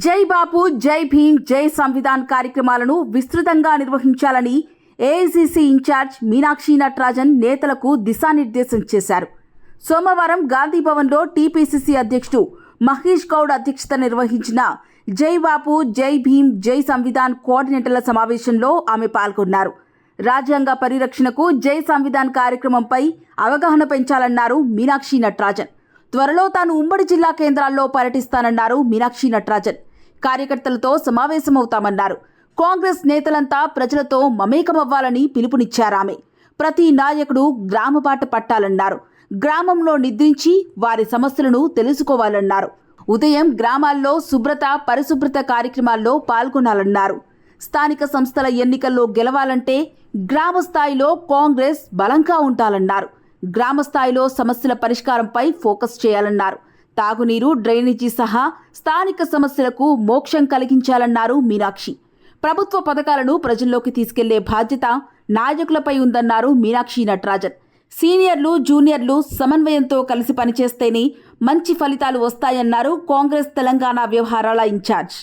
జై బాపు జై భీమ్ జై సంవిధాన్ కార్యక్రమాలను విస్తృతంగా నిర్వహించాలని ఏఐసిసి ఇన్ఛార్జ్ మీనాక్షి నటరాజన్ నేతలకు దిశానిర్దేశం చేశారు. సోమవారం గాంధీ భవన్లో టీపీసీసీ అధ్యక్షుడు మహేష్ గౌడ్ అధ్యక్షత నిర్వహించిన జై బాపు జై భీమ్ జై సంవిధాన్ కోఆర్డినేటర్ల సమావేశంలో ఆమె పాల్గొన్నారు. రాజ్యాంగ పరిరక్షణకు జై సంవిధాన్ కార్యక్రమంపై అవగాహన పెంచాలన్నారు మీనాక్షి నటరాజన్. త్వరలో తాను ఉమ్మడి జిల్లా కేంద్రాల్లో పర్యటిస్తానన్నారు మీనాక్షి నటరాజన్. కార్యకర్తలతో సమావేశమవుతామన్నారు. కాంగ్రెస్ నేతలంతా ప్రజలతో మమేకమవ్వాలని పిలుపునిచ్చారామె ప్రతి నాయకుడు గ్రామబాట పట్టాలన్నారు. గ్రామంలో నిద్రించి వారి సమస్యలను తెలుసుకోవాలన్నారు. ఉదయం గ్రామాల్లో శుభ్రత పరిశుభ్రత కార్యక్రమాల్లో పాల్గొనాలన్నారు. స్థానిక సంస్థల ఎన్నికల్లో గెలవాలంటే గ్రామ స్థాయిలో కాంగ్రెస్ బలంగా ఉండాలన్నారు. గ్రామ స్థాయిలో సమస్యల పరిష్కారంపై ఫోకస్ చేయాలన్నారు. తాగునీరు డ్రైనేజీ సహా స్థానిక సమస్యలకు మోక్షం కలిగించాలన్నారు మీనాక్షి. ప్రభుత్వ పథకాలను ప్రజల్లోకి తీసుకెళ్ళే బాధ్యత నాయకులపై ఉందన్నారు మీనాక్షి నటరాజన్. సీనియర్లు జూనియర్లు సమన్వయంతో కలిసి పనిచేస్తేనే మంచి ఫలితాలు వస్తాయన్నారు కాంగ్రెస్ తెలంగాణ వ్యవహారాల ఇన్ఛార్జ్.